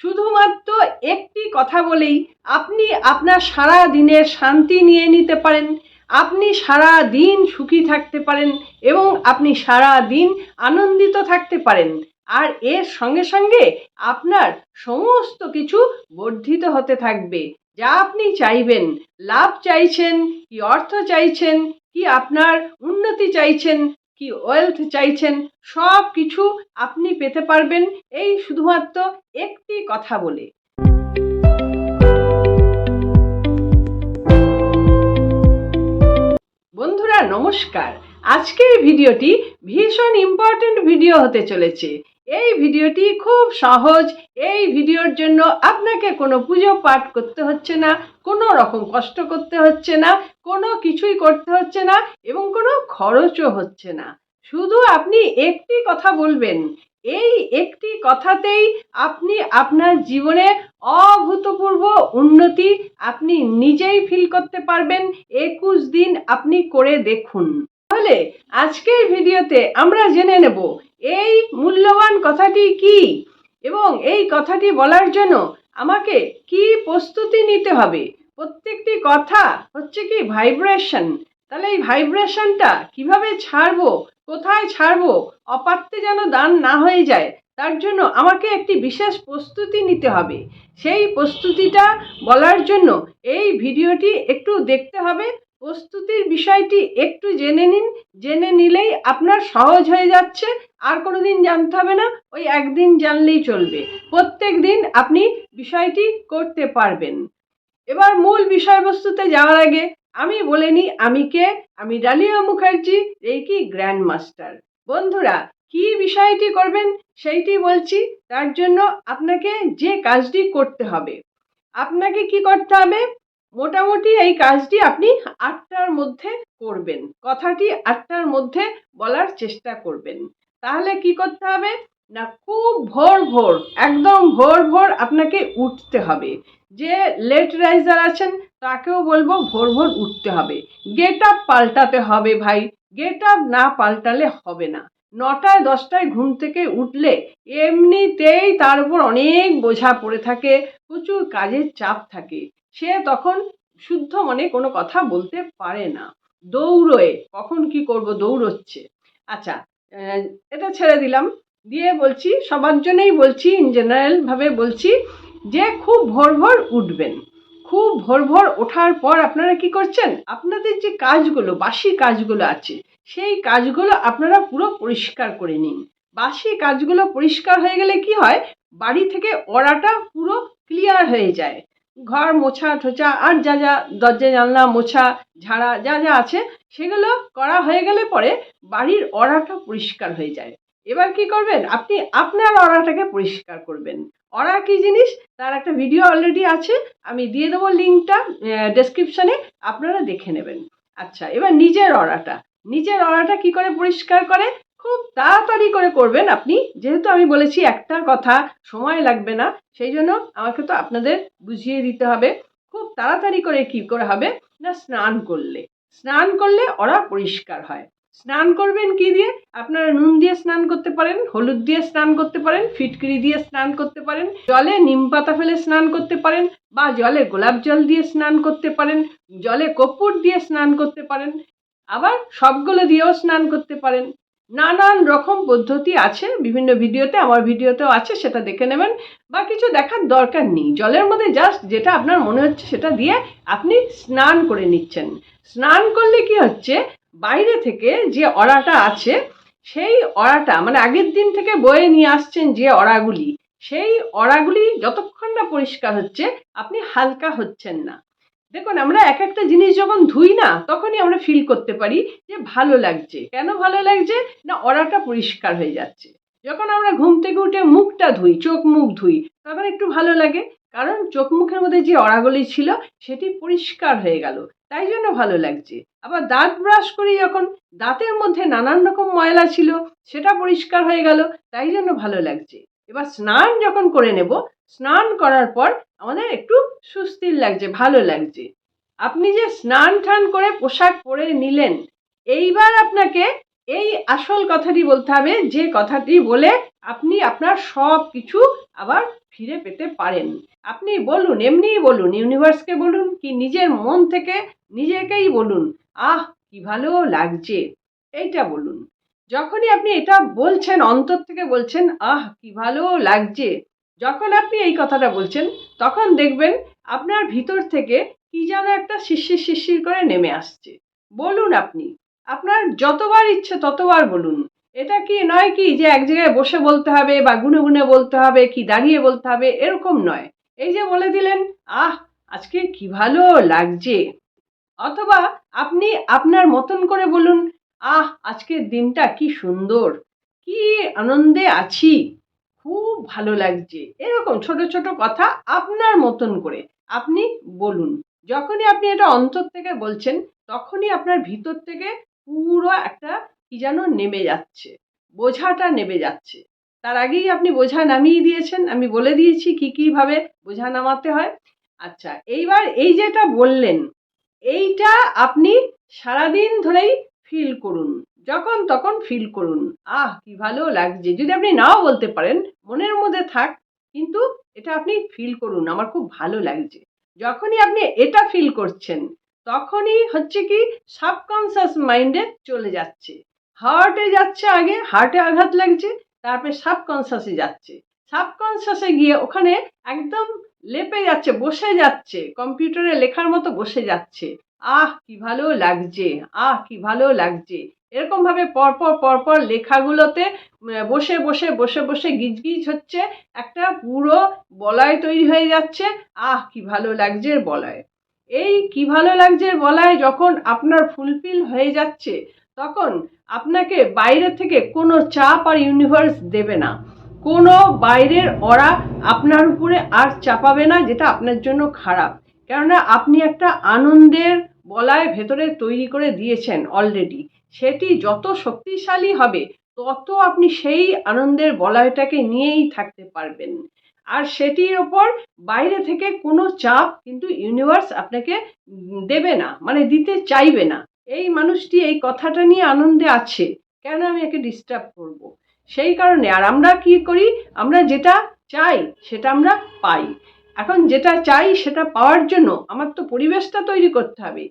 শুধুমাত্র একটি কথা বলেই আপনি আপনার সারা দিনের শান্তি নিয়ে নিতে পারেন, আপনি সারা দিন সুখী থাকতে পারেন এবং আপনি সারা দিন আনন্দিত থাকতে পারেন। আর এর সঙ্গে সঙ্গে আপনার সমস্ত কিছু বর্ধিত হতে থাকবে। যা আপনি চাইবেন, লাভ চাইছেন, কি অর্থ চাইছেন, কি আপনার উন্নতি চাইছেন কি ওয়েলথ চাইছেন, সব কিছু আপনি পেতে পারবেন। এই শুধুমাত্র একটি কথা বলে। বন্ধুরা, নমস্কার। আজকের ভিডিওটি ভীষণ ইম্পর্ট্যান্ট ভিডিও হতে চলেছে। এই ভিডিওটি খুব সহজ, এই ভিডিওর জন্য আপনাকে কোনো পুজো পাঠ করতে হচ্ছে না, কোনো রকম কষ্ট করতে হচ্ছে না, কোনো কিছুই করতে হচ্ছে না এবং কোনো খরচও হচ্ছে না। শুধু আপনি একটি কথা বলবেন, এই একটি কথাতেই আপনি আপনার জীবনে অভূতপূর্ব উন্নতি আপনি নিজেই ফিল করতে পারবেন। একুশ দিন আপনি করে দেখুন। তাহলে আজকের ভিডিওতে আমরা জেনে নেব, এই মূল্যবান কথাটি কি? এবং এই কথাটি বলার জন্য আমাকে কি প্রস্তুতি নিতে হবে? প্রত্যেকটি কথা হচ্ছে কি ভাইব্রেশন তাহলে এই ভাইব্রেশনটা কীভাবে ছাড়বো? কোথায় ছাড়বো? অপাত্রে যেন দান না হয়ে যায়, তার জন্য আমাকে একটি বিশেষ প্রস্তুতি নিতে হবে। সেই প্রস্তুতিটা বলার জন্য এই ভিডিওটি একটু দেখতে হবে। প্রস্তুতির বিষয়টি একটু জেনে নিন। জেনে নিলেই আপনার সহজ হয়ে যাচ্ছে। আর কোনো দিন জানতে হবে না, ওই একদিন জানলেই চলবে। প্রত্যেক দিন আপনি বিষয়টি করতে পারবেন। এবার মূল বিষয়বস্তুতে যাওয়ার আগে আমি বলে নিই, আমি কে? আমি Dalia Mukherjee reiki grand master. বন্ধুরা, কি বিষয়টি করবেন সেইটি বলছি, তার জন্য আপনাকে যে কাজটি করতে হবে, আপনাকে কি করতে হবে? মোটামুটি এই কাজটি আপনি আটটার মধ্যে করবেন। কথাটি আটটার মধ্যে বলার চেষ্টা করবেন। তাহলে কি করতে হবে? না, খুব ভোর ভোর, একদম ভোর ভোর আপনাকে উঠতে হবে। যে লেট রাইজার আছেন, তাকেও বলব ভোর ভোর উঠতে হবে। গেট আপ পাল্টাতে হবে ভাই। গেট আপ না পাল্টালে হবে না। নটায়, দশটায় ঘুম থেকে উঠলে এমনিতেই তার উপর অনেক বোঝা পড়ে থাকে, প্রচুর কাজের চাপ থাকে। সে তখন শুদ্ধ মনে কোনো কথা বলতে পারে না। দৌড়োয়, কখন কি করব দৌড়চ্ছে। আচ্ছা এটা ছেড়ে দিলাম। দিয়ে বলছি, সবার জন্যই বলছি ইন জেনারেলভাবে বলছি যে খুব ভোর ভোর উঠবেন। খুব ভোর ভোর ওঠার পর আপনারা কি করছেন? আপনাদের যে কাজগুলো, বাসি কাজগুলো আছে, সেই কাজগুলো আপনারা পুরো পরিষ্কার করে নিন। বাসি কাজগুলো পরিষ্কার হয়ে গেলে কি হয়? বাড়ি থেকে ওড়াটা পুরো ক্লিয়ার হয়ে যায়। ঘর মোছা ঠোচা আর যা যা দরজা জানলা মোছা ঝাড়া যা যা আছে সেগুলো করা হয়ে গেলে পরে বাড়ির অড়াটা পরিষ্কার হয়ে যায়। এবার কি করবেন? আপনি আপনার অড়াটাকে পরিষ্কার করবেন। অড়া কি জিনিস? তার একটা ভিডিও অলরেডি আছে। আমি দিয়ে দেবো লিঙ্কটা ডেসক্রিপশানে আপনারা দেখে নেবেন। আচ্ছা এবার নিজের অড়াটা। নিজের অড়াটা কি করে পরিষ্কার করে? খুব তাড়াতাড়ি করে করবেন আপনি। যেহেতু আমি বলেছি একটা কথা সময় লাগবে না, সেই জন্য আমাকে তো আপনাদের বুঝিয়ে দিতে হবে। খুব তাড়াতাড়ি করে কি করে হবে? না, স্নান করলে। স্নান করলে ওরা পরিষ্কার হয়। স্নান করবেন কি দিয়ে? আপনারা নুন দিয়ে স্নান করতে পারেন, হলুদ দিয়ে স্নান করতে পারেন, ফিটকিরি দিয়ে স্নান করতে পারেন, জলে নিম পাতা ফেলে স্নান করতে পারেন বা জলে গোলাপ জল দিয়ে স্নান করতে পারেন, জলে কর্পূর দিয়ে স্নান করতে পারেন, আবার সবগুলো দিয়েও স্নান করতে পারেন। নানান রকম পদ্ধতি আছে, বিভিন্ন ভিডিওতে, আমার ভিডিওতেও আছে, সেটা দেখে নেবেন। বা কিছু দেখার দরকার নেই। জলের মধ্যে জাস্ট যেটা আপনার মনে হচ্ছে সেটা দিয়ে আপনি স্নান করে নিচ্ছেন। স্নান করলে কি হচ্ছে, বাইরে থেকে যে অড়াটা আছে, সেই অড়াটা মানে আগের দিন থেকে বয়ে নিয়ে আসছেন যে অড়াগুলি, সেই অড়াগুলি যতক্ষণ না পরিষ্কার হচ্ছে, আপনি হালকা হচ্ছেন না। দেখুন, আমরা এক একটা জিনিস যখন ধুই না, তখনই আমরা ফিল করতে পারি যে ভালো লাগছে। কেন ভালো লাগছে? না অড়াটা পরিষ্কার হয়ে যাচ্ছে। যখন আমরা ঘুম থেকে উঠে মুখটা ধুই, চোখ মুখ ধুই, তখন একটু ভালো লাগে। কারণ চোখ মুখের মধ্যে যে অড়াগুলি ছিল, সেটি পরিষ্কার হয়ে গেল। তাই জন্য ভালো লাগছে। আবার দাঁত ব্রাশ করি যখন, দাঁতের মধ্যে নানান রকম ময়লা ছিল, সেটা পরিষ্কার হয়ে গেল। তাই জন্য ভালো লাগছে। এবার স্নান যখন করে নেব, স্নান করার পর আমাদের একটু সুস্থির লাগছে, ভালো লাগছে। আপনি যে স্নান টান করে পোশাক পরে নিলেন, এইবার আপনাকে এই আসল কথাটি বলতে হবে, যে কথাটি বলে আপনি আপনার সব কিছু আবার ফিরে পেতে পারেন। আপনি বলুন, এমনিই বলুন, ইউনিভার্সকে বলুন কি নিজের মন থেকে নিজেকেই বলুন, আহ, কি ভালো লাগছে। এইটা বলুন। যখনই আপনি এটা বলছেন, অন্তর থেকে বলছেন, আহ, কি ভালো লাগছে। যখন আপনি এই কথাটা বলছেন, তখন দেখবেন আপনার ভিতর থেকে কি যেন একটা শিরশির শিরশির করে নেমে আসছে। বলুন আপনি, আপনার যতবার ইচ্ছে ততবার বলুন। এটা কি নয় কি যে এক জায়গায় বসে বলতে হবে বা গুনে গুনে বলতে হবে, কি দাঁড়িয়ে বলতে হবে, এরকম নয়। এই যে বলে দিলেন, আহ, আজকে কি ভালো লাগছে। অথবা আপনি আপনার মতন করে বলুন, আহ, আজকের দিনটা কি সুন্দর, কি আনন্দে আছি। খুব ভালো লাগছে। এরকম ছোট ছোট কথা আপনার মতন করে আপনি বলুন। যখনই আপনি এটা অন্তর থেকে বলছেন, তখনই আপনার ভিতর থেকে পুরো একটা কি যেন নেমে যাচ্ছে, বোঝাটা নেমে যাচ্ছে। তার আগেই আপনি বোঝা নামিয়ে দিয়েছেন, আমি বলে দিয়েছি কি কীভাবে বোঝা নামাতে হয়। আচ্ছা এইবার এই যেটা বললেন, এইটা আপনি সারাদিন ধরেই ফিল করুন। যখন তখন ফিল করুন। আহ, কি ভালো লাগছে। যদি আপনি নাও বলতে পারেন, মনের মধ্যে থাক, কিন্তু এটা আপনি ফিল করুন, আমার খুব ভালো লাগছে। যখনই আপনি এটা ফিল করছেন, তখনই হচ্ছে কি সাবকনসিয়াস মাইন্ডে চলে যাচ্ছে। হার্টে যাচ্ছে আগে হার্টে আঘাত লাগছে, তারপরে সাবকনসিয়াসে যাচ্ছে। সাবকনসিয়াসে গিয়ে ওখানে একদম লেপে যাচ্ছে, বসে যাচ্ছে কম্পিউটারে লেখার মতো বসে যাচ্ছে। আহ, কি ভালো লাগছে, আহ, কি ভালো লাগছে। এরকম ভাবে পরপর পরপর লেখাগুলোতে বসে বসে বসে বসে গিজগিজ হচ্ছে, একটা পুরো বলয় তৈরি হয়ে যাচ্ছে। আহ, কি ভালো লাগছে বলয়। এই কি ভালো লাগছে বলয় যখন আপনার ফুলফিল হয়ে যাচ্ছে, তখন আপনাকে বাইরে থেকে কোনো চাপ আর ইউনিভার্স দেবে না। কোনো বাইরের ওরা আপনার উপরে আর চাপাবে না, যেটা আপনার জন্য খারাপ। কেননা আপনি একটা আনন্দের বলায় ভেতরে তৈরি করে দিয়েছেন অলরেডি সেটি যত শক্তিশালী হবে, তত আপনি সেই আনন্দের বলয়টাকে নিয়েই থাকতে পারবেন। আর সেটির ওপর বাইরে থেকে কোনো চাপ কিন্তু ইউনিভার্স আপনাকে দেবে না মানে দিতে চাইবে না। এই মানুষটি এই কথাটা নিয়ে আনন্দে আছে, কেন আমি একে ডিস্টার্ব করব। সেই কারণে, আর আমরা কি করি? আমরা যেটা চাই, সেটা আমরা পাই। এখন যেটা চাই সেটা পাওয়ার জন্য আমার তো পরিবেশটা তৈরি করতে হবে।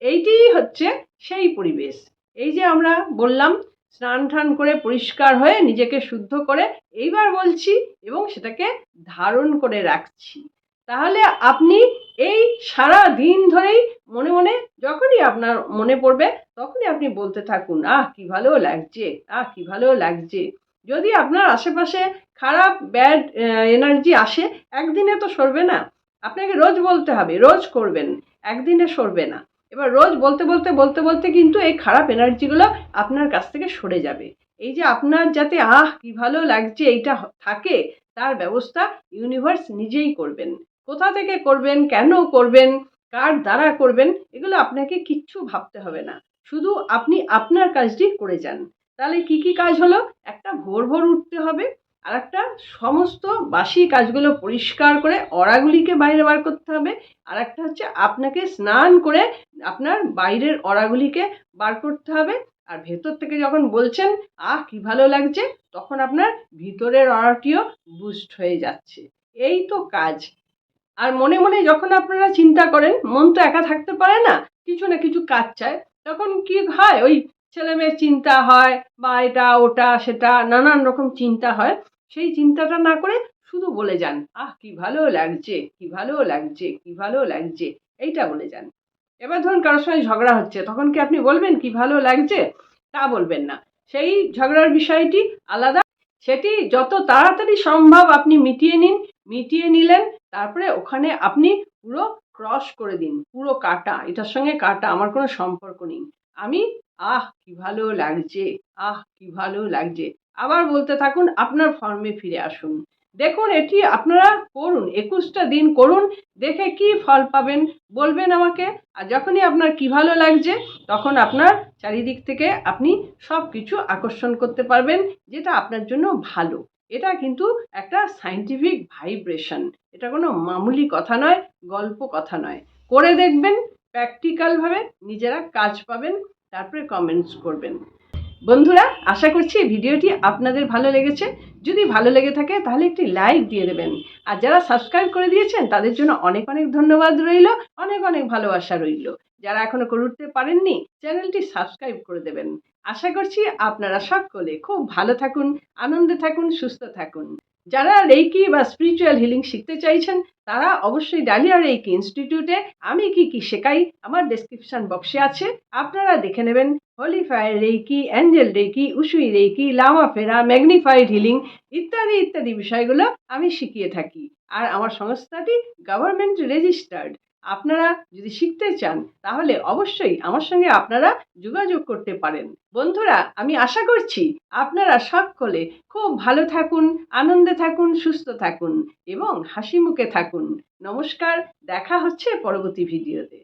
এইটিই হচ্ছে সেই পরিবেশ। এই যে আমরা বললাম, স্নান টান করে পরিষ্কার হয়ে নিজেকে শুদ্ধ করে, এইবার বলছি এবং সেটাকে ধারণ করে রাখছি। তাহলে আপনি এই সারা দিন ধরেই মনে মনে যখনই আপনার মনে পড়বে, তখনই আপনি বলতে থাকুন, আহ, কি ভালো লাগছে, আহ, কি ভালো লাগছে। যদি আপনার আশেপাশে খারাপ ব্যাড এনার্জি আসে, একদিনে তো সরবে না। আপনাকে রোজ বলতে হবে, রোজ করবেন, একদিনে সরবে না। এবার রোজ বলতে বলতে বলতে বলতে কিন্তু এই খারাপ এনার্জিগুলো আপনার কাছ থেকে সরে যাবে। এই যে আপনার যাতে, আহ, কি ভালো লাগছে, এইটা থাকে, তার ব্যবস্থা ইউনিভার্স নিজেই করবেন। কোথা থেকে করবেন, কেন করবেন, কার দ্বারা করবেন, এগুলো আপনাকে কিচ্ছু ভাবতে হবে না। শুধু আপনি আপনার কাজটি করে যান। তাহলে কি কি কাজ হলো? একটা ভোর ভোর উঠতে হবে আর একটা সমস্ত বাসি কাজগুলো পরিষ্কার করে অড়াগুলিকে বাইরে বার করতে হবে আর একটা হচ্ছে আপনাকে স্নান করে আপনার বাইরের অড়াগুলিকে বার করতে হবে। আর ভেতর থেকে যখন বলছেন, আহ, কি ভালো লাগছে, তখন আপনার ভিতরের অড়াটিও বুস্ট হয়ে যাচ্ছে। এই তো কাজ। আর মনে মনে যখন আপনারা চিন্তা করেন, মন তো একা থাকতে পারে না, কিছু না কিছু কাজ চায়, তখন কি হয়? ওই ছেলে মেয়ের চিন্তা হয়, বা এটা, ওটা, সেটা, নানান রকম চিন্তা হয়। সেই চিন্তাটা না করে শুধু বলে যান, আহ, কি ভালো লাগছে, কি ভালো লাগছে, কি ভালো লাগছে। এইটা বলে যান। এবার ধরুন কারোর সঙ্গে ঝগড়া হচ্ছে, তখন কি আপনি বলবেন, কি ভালো লাগছে? তা বলবেন না। সেই ঝগড়ার বিষয়টি আলাদা। সেটি যত তাড়াতাড়ি সম্ভব আপনি মিটিয়ে নিন, মিটিয়ে নিলেন, তারপরে ওখানে আপনি পুরো ক্রস করে দিন, পুরো কাটা, এটার সঙ্গে কাটা, আমার কোনো সম্পর্ক নেই। আমি আহ, কি ভালো লাগছে। আহ, কি ভালো লাগছে। আবার বলতে থাকুন, আপনার ফর্মে ফিরে আসুন। দেখুন, এটি আপনারা করুন, একুশটা দিন করুন, দেখে কি ফল পাবেন, বলবেন আমাকে। আর যখনই আপনার কি ভালো লাগছে, তখন আপনার চারিদিক থেকে আপনি সব কিছু আকর্ষণ করতে পারবেন, যেটা আপনার জন্য ভালো। এটা কিন্তু একটা সাইন্টিফিক ভাইব্রেশন এটা কোনো মামুলি কথা নয়, গল্প কথা নয়। করে দেখবেন প্র্যাকটিক্যালভাবে নিজেরা কাজ পাবেন তারপরে কমেন্টস করবেন। বন্ধুরা, আশা করছি ভিডিওটি আপনাদের ভালো লেগেছে। যদি ভালো লেগে থাকে, তাহলে একটি লাইক দিয়ে দেবেন। আর যারা সাবস্ক্রাইব করে দিয়েছেন, তাদের জন্য অনেক অনেক ধন্যবাদ রইল, অনেক অনেক ভালোবাসা রইল। যারা এখনও করে উঠতে পারেননি, চ্যানেলটি সাবস্ক্রাইব করে দেবেন। আশা করছি আপনারা সকলে খুব ভালো থাকুন, আনন্দে থাকুন, সুস্থ থাকুন। যারা রেইকি বা স্পিরিচুয়াল হিলিং শিখতে চাইছেন, তারা অবশ্যই ডালিয়া রেকি ইনস্টিটিউটে আমি কি কি শেখাই, আমার ডেসক্রিপশন বক্সে আছে। আপনারা দেখে নেবেন holy fire reiki angel reiki Usui reiki Lama Fera magnified healing ইত্যাদি ইত্যাদি বিষয়গুলো আমি শিখিয়ে থাকি। আর আমার সংস্থাটি গভর্নমেন্ট রেজিস্টার্ড আপনারা যদি শিখতে চান, তাহলে অবশ্যই আমার সঙ্গে আপনারা যোগাযোগ করতে পারেন। বন্ধুরা, আমি আশা করছি আপনারা সকলে খুব ভালো থাকুন, আনন্দে থাকুন, সুস্থ থাকুন এবং হাসি মুখে থাকুন। নমস্কার, দেখা হচ্ছে পরবর্তী ভিডিওতে।